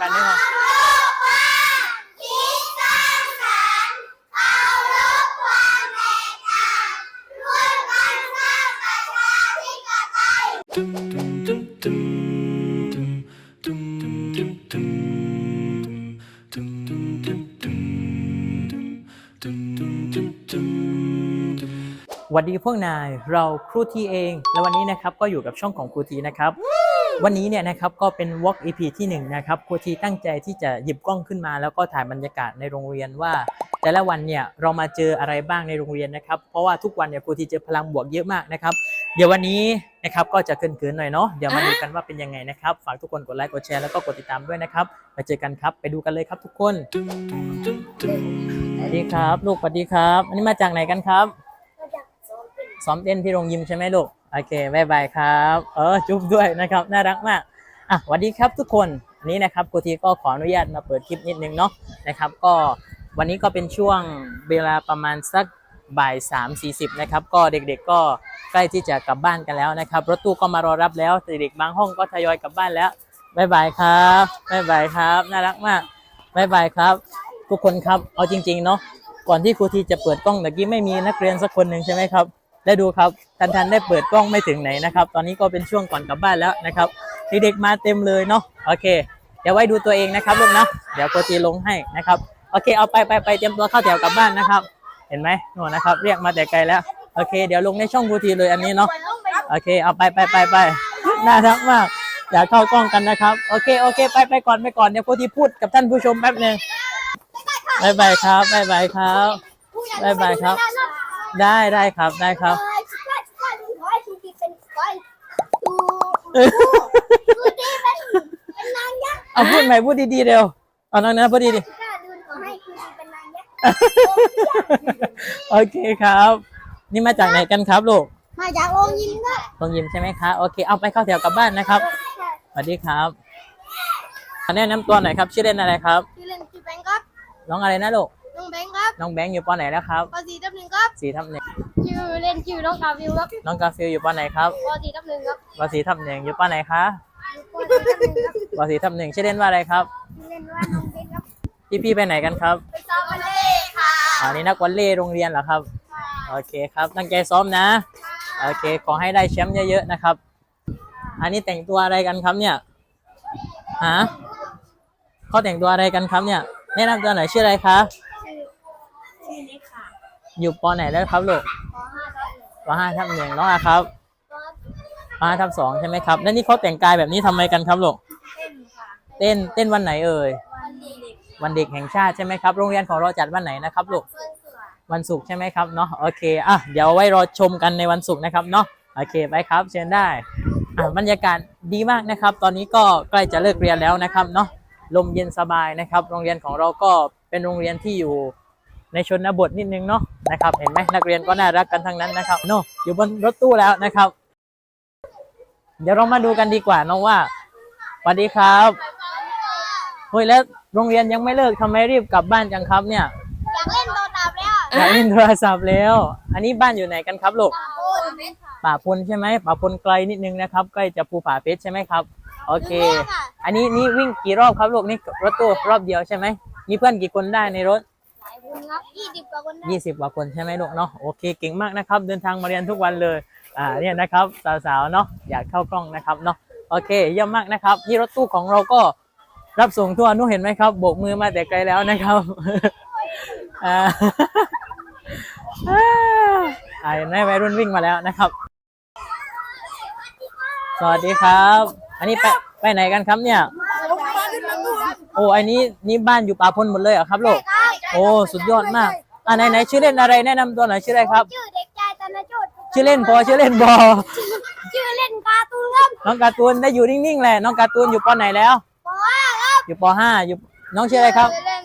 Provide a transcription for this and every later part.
กันได้ไหมคิดสร้างสรรค์เอารบความแตกต่างร่วมกันสร้างประชาธิปไตยสวัสดีพวกนายเราครูทีเอง และวันนี้นะครับก็อยู่กับช่องของครูทีนะครับ วันนี้เนี่ยนะครับก็เป็น Walk EP ที่หนึ่งนะครับครูทีตั้งใจที่จะหยิบกล้องขึ้นมา แล้วก็ถ่ายบรรยากาศในโรงเรียนว่า แต่ละวันเนี่ยเรามาเจออะไรบ้างในโรงเรียนนะครับเพราะว่าทุกวันเนี่ยครูทีเจอพลังบวกเยอะมากนะครับเดี๋ยววันนี้นะครับก็จะเกินๆหน่อยเนาะเดี๋ยวมาดูกันว่าเป็นยังไงนะครับฝากทุกคนกดไลค์กดแชร์แล้วก็กดติดตามด้วยนะครับไปเจอกันครับไปดูกันเลยครับทุกคนสวัสดีครับ ลูกสวัสดีครับ อันนี้มาจากไหนกันครับก็จะสอนเป็นซ้อมเต้นที่โรงยิมใช่ไหมลูก โอเคบายบายครับ เออ จุ๊บด้วยนะครับ น่ารักมาก อะสวัสดีครับทุกคนอันนี้นะครับครูทีก็ขออนุญาตมาเปิดคลิปนิดนึงเนาะนะครับ ก็วันนี้ก็เป็นช่วงเวลาประมาณสักบ่ายสามสี่สิบนะครับ ก็เด็กๆก็ใกล้ที่จะกลับบ้านกันแล้วนะครับ รถตู้ก็มารอรับแล้ว เด็กๆบางห้องก็ทยอยกลับบ้านแล้วบายบายครับบายบายครับ น่ารักมากบายบายครับ ทุกคนครับ เอาจริงๆเนาะ ก่อนที่ครูทีจะเปิดกล้องตะกี้ไม่มีนักเรียนสักคนหนึ่งใช่ไหมครับ ได้ดูครับทันทันได้เปิดกล้องไม่ถึงไหนนะครับ ตอนนี้ก็เป็นช่วงก่อนกลับบ้านแล้วนะครับเด็กๆมาเต็มเลยเนาะโอเค เดี๋ยวไว้ดูตัวเองนะครับลูกนะเดี๋ยวครูทีลงให้นะครับโอเคเอาไปไปไปเตรียมตัวเข้าแถวกลับบ้านนะครับ เห็นไหมนู่นนะครับ เรียกมาแต่ไกลแล้วโอเค เดี๋ยวลงในช่องครูทีเลยอันนี้เนาะโอเค เอาไปไปไปไปน่ารักมากอยากเข้ากล้องกันนะครับโอเคโอเค ไปไปก่อนไปก่อนเดี๋ยวครูทีพูดกับท่านผู้ชมแป๊บหนึงบายบายครับบายบายครับบายบายครับ ได้ได้ครับได้ครับเออชิคกี้พายชิคกี้พายชิคกี้พายเป็นก้อยดูดูที่เป็นเป็นนางยักษ์เอาพูดใหม่พูดดีๆเร็วเอาน้องนะพูดดีกล้าดูขอให้คือเป็นนางยักษ์ๆโอเคครับ นี่มาจากไหนกันครับลูกมาจากโรงยิมก็โรงยิมใช่ไหมคะโอเคเอาไปเข้าแถวกลับบ้านนะครับสวัสดีครับแนะนำตัวหน่อยครับชื่อเล่นอะไรครับชื่อเล่นชื่อแบงค์ครับน้องอะไรนะลูกน้องแบงค์ครับน้องแบงค์อยู่ปไหนแล้วครับปสี่ทับหนึ่ง ครับสี่ทับหนึ่งชื่อเล่นชื่อน้องกาฟิวครับน้องกาฟิลอยู่ปไหนครับปสี่ทับหนึ่งครับปสี่ทับหนึ่งอยู่ปไหนคะปสี่ทับหนึ่งครับปสี่ทับหนึ่งชื่อเล่นว่าอะไรครับชื่อเล่นว่าน้องเบนครับพี่พี่ๆไปไหนกันครับไปซ้อมวอลเลย์ค่ะอ๋อนี่นักวอลเลย์โรงเรียนเหรอครับโอเคครับตั้งใจซ้อมนะโอเคขอให้ได้แชมป์เยอะๆนะครับ อันนี้แต่งตัวอะไรกันครับเนี่ยฮะเขาแต่งตัวอะไรกันครับเนี่ยแนะนำตัวหน่อยชื่ออะไรคะ ชื่อชื่อเล็กค่ะ อยู่ปไหนแล้วครับลูกปห้าทับหนึ่งปห้าทับหนึ่งน้องอะครับก็ปห้าทับสองใช่ไหมครับ แล้วนี่เขาแต่งกายแบบนี้ทำไมกันครับลูกเต้นค่ะเต้นเต้นวันไหนเอ่ยวันเด็กวันเด็กแห่งชาติใช่ไหมครับโรงเรียนของเราจัดวันไหนนะครับลูกเฟื่องเสือวันศุกร์ใช่ไหมครับเนาะโอเคอะเดี๋ยวไว้รอชมกันในวันศุกร์นะครับเนาะโอเคไปครับ เชิญได้อะบรรยากาศดีมากนะครับ ตอนนี้ก็ใกล้จะเลิกเรียนแล้วนะครับเนาะลมเย็นสบายนะครับ โรงเรียนของเราก็เป็นโรงเรียนที่อยู่ ในชนบทนิดนึงเนาะนะครับเห็นไหมนักเรียนก็น่ารักกันทั้งนั้นนะครับเนาะอยู่บนรถตู้แล้วนะครับ เดี๋ยวเรามาดูกันดีกว่าน้องว่าสวัสดีครับเฮ้ยแล้วโรงเรียนยังไม่เลิกทำไมรีบกลับบ้านจังครับเนี่ยอยากเล่นโดดดับแล้วอยากเล่นโทรศัพท์แล้ว อันนี้บ้านอยู่ไหนกันครับลูกโอ้ยเล่นค่ะป่าพลใช่ไหมป่าพลไกลนิดนึงนะครับใกล้จะภูผาเพชรใช่ไหมครับ โอเคแรกอะอันนี้นี่วิ่งกี่รอบครับลูกนี่รถตู้รอบเดียวใช่ไหมมีเพื่อนกี่คนได้ในรถหลาย คนครับยี่สิบกว่าคนได้20กว่าคนใช่ไหมลูกเนาะโอเคเก่งมากนะครับ เดินทางมาเรียนทุกวันเลยอ่าเนี่ยนะครับสาวๆเนาะอยากเข้ากล้องนะครับเนาะโอเคเยี่ยมมากนะครับนี่รถตู้ของเราก็รับส่งทั่วนู้นเห็นไหมครับโบกมือมาแต่ไกลแล้วนะครับอ่าอ่าเห็นไหมวัยรุ่นวิ่งมาแล้วนะครับสวัสดีครับ อันนี้ไปไปไหนกันครับเนี่ย โอ้อันนี้นี่บ้านอยู่ป่าพลหมดเลยเหรอครับลูก โอ้สุดยอดมากอ่าไหนไหนชื่อเล่นอะไรแนะนำตัวหน่อยชื่ออะไรครับ ชื่อเด็กชายธนโชตชื่อเล่นพอชื่อเล่นบอชื่อเล่นการ์ตูนครับน้องการ์ตูนได้อยู่นิ่งๆแหละน้องการ์ตูนอยู่ปไหนแล้วปห้าครับอยู่ปห้าอยู่น้องชื่ออะไรครับ ชื่อเล่น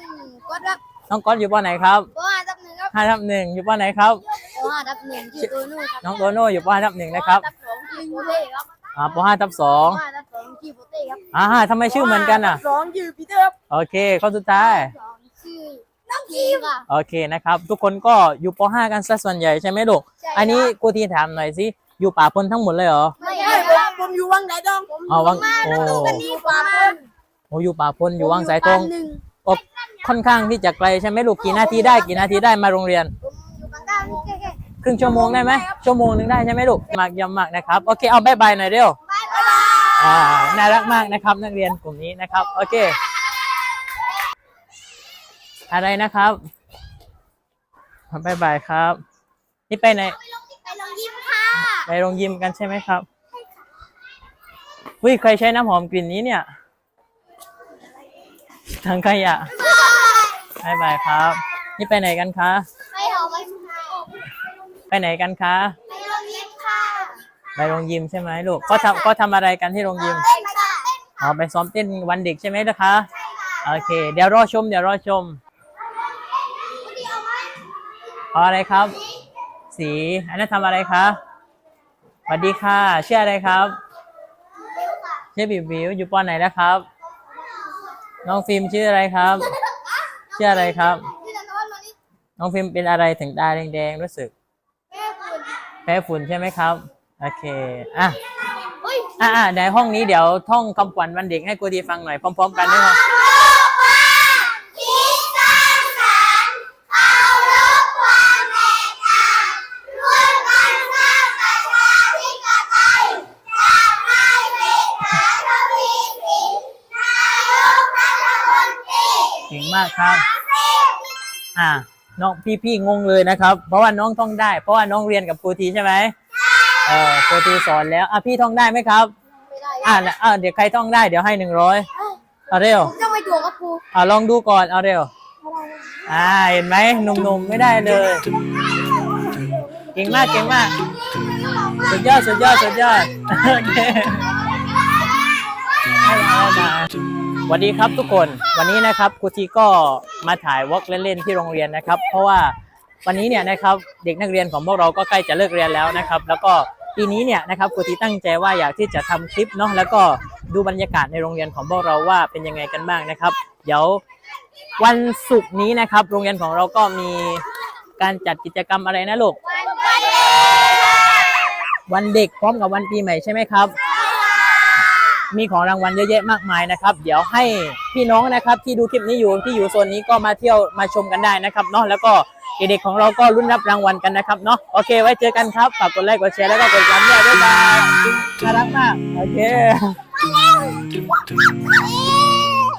ก๊อตครับน้องก๊อตอยู่ปไหนครับปห้าทับหนึ่งครับห้าทับหนึ่งอยู่ปไหนครับปห้าทับหนึ่งชื่อตัวนู่นครับน้องโตโน่อยู่ปห้าทับหนึ่งนะครับปห้าทับสองชื่อโปเต้ครับอ่าปห้าทับสองปห้าทับสองชื่อโปเต้ครับอ่าทำไมชื่อเหมือนกันอะสองชื่อปีเตอร์ครับโอเคข้อสุดท้าย สองชื่อน้อง ทีมค่ะ โอเคนะครับ ทุกคนก็อยู่ปห้ากันซะส่วนใหญ่ใช่ไหมลูก ใช่ครับ อันนี้กูทีถามหน่อยสิ อยู่ป่าพลทั้งหมดเลยเหรอ ไม่ใช่ผมผมอยู่วังไหนดองผมอ๋อวังมาแล้วโอ้ดูกันดีกว่าคนโหอ้อยู่ป่าพลอยู่วังสายธงหนึ่งโอ้ค่อนข้างที่จะไกลใช่ไหมลูก กี่นาทีได้กี่นาทีได้มาโรงเรียน ผมอยู่กลางๆแค่แค่ครึ่งชั่วโมงได้ไหม ชั่วโมงหนึงได้ใช่ไหมลูกมากเยี่ยมมากนะครับ โอเค เอาบายบายหน่อยเร็วบายบาย อ่า น่ารักมากนะครับนักเรียนกลุ่มนี้นะครับ โอเค อะไรนะครับบายบายครับ นี่ไปไหน ไปลงยิ้มค่ะไปโรงยิมกันใช่ไหมครับวิใครใช้น้ำหอมกลิ่นนี้เนี่ยถังขยะบายบายครับ นี่ไปไหนกันคะ ไปออกไปไปไหนกันคะ ไปลงยิ้มค่ะไปโรงยิมใช่ไหมลูก ก็ทำก็ทำอะไรกันที่โรงยิม เต้นค่ะเต้นอ๋อไปซ้อมเต้นวันเด็กใช่ไหมนะคะใช่ค่ะโอเค เดี๋ยวรอชม เดี๋ยวรอชมเดียวไหม เอาอะไรครับ สีอันนั้นทำอะไรคะสวัสดีค่ะชื่ออะไรครับชื่อบิวบิวอยู่ปอนไหนแล้วครับ น้องฟิล์มชื่ออะไรครับชื่ออะไรครับ น้องฟิล์มเป็นอะไรถึงตาแดงๆรู้สึกแม่คุณแพ้ฝุ่นใช่ไหมครับ โอเคอะอะในห้องนี้เดี๋ยวท่องคำขวัญวันเด็กให้ครูทีฟังหน่อยพร้อม ๆ กันได้ไหม คิดสร้างสรรค์เอาลบความแตกต่างร่วมกันสร้างประชาธิปไตยจากนายเศรษฐาทวีสินนายกรัฐมนตรี เก่งมากครับอะน้องพี่ๆงงเลยนะครับ เพราะว่าน้องท่องได้ เพราะว่าน้องเรียนกับครูทีใช่ไหมเออครูทีสอนแล้วอะพี่ท่องได้ไหมครับไม่ได้อะแล้วอะเดี๋ยวใครท่องได้เดี๋ยวให้หนึ่งร้อยเอาเร็วผมจะไปดูกับครูอะลองดูก่อนเอาเร็วไม่ได้อ่าเห็นไหมหนุ่มๆไม่ได้เลยเก่งมากเก่งมากสุดยอดสุดยอดสุดยอดโอเคให้เรามา สวัสดีครับทุกคนวันนี้นะครับครูทีก็มาถ่ายวอล์กเล่นๆที่โรงเรียนนะครับ เพราะว่าวันนี้เนี่ยนะครับเด็กนักเรียนของพวกเราก็ใกล้จะเลิกเรียนแล้วนะครับ แล้วก็ปีนี้เนี่ยนะครับครูทีตั้งใจว่าอยากที่จะทำคลิปเนาะแล้วก็ดูบรรยากาศในโรงเรียนของพวกเราว่าเป็นยังไงกันบ้างนะครับ เดี๋ยววันศุกร์นี้นะครับ โรงเรียนของเราก็มีการจัดกิจกรรมอะไรนะลูกวันเด็กพร้อมกับวันปีใหม่ใช่ไหมครับ มีของรางวัลเยอะแยะมากมายนะครับ เดี๋ยวให้พี่น้องนะครับที่ดูคลิปนี้อยู่ที่อยู่โซนนี้ก็มาเที่ยวมาชมกันได้นะครับเนาะแล้วก็เด็กๆของเราก็รุ่นรับรางวัลกันนะครับเนาะโอเค ไว้เจอกันครับฝากกดไลค์กดแชร์แล้วก็กดติดตามด้วยบ๊ายบายน่ารักมากโอเค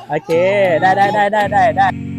โอเค ได้ได้ได้ได้ได้ได้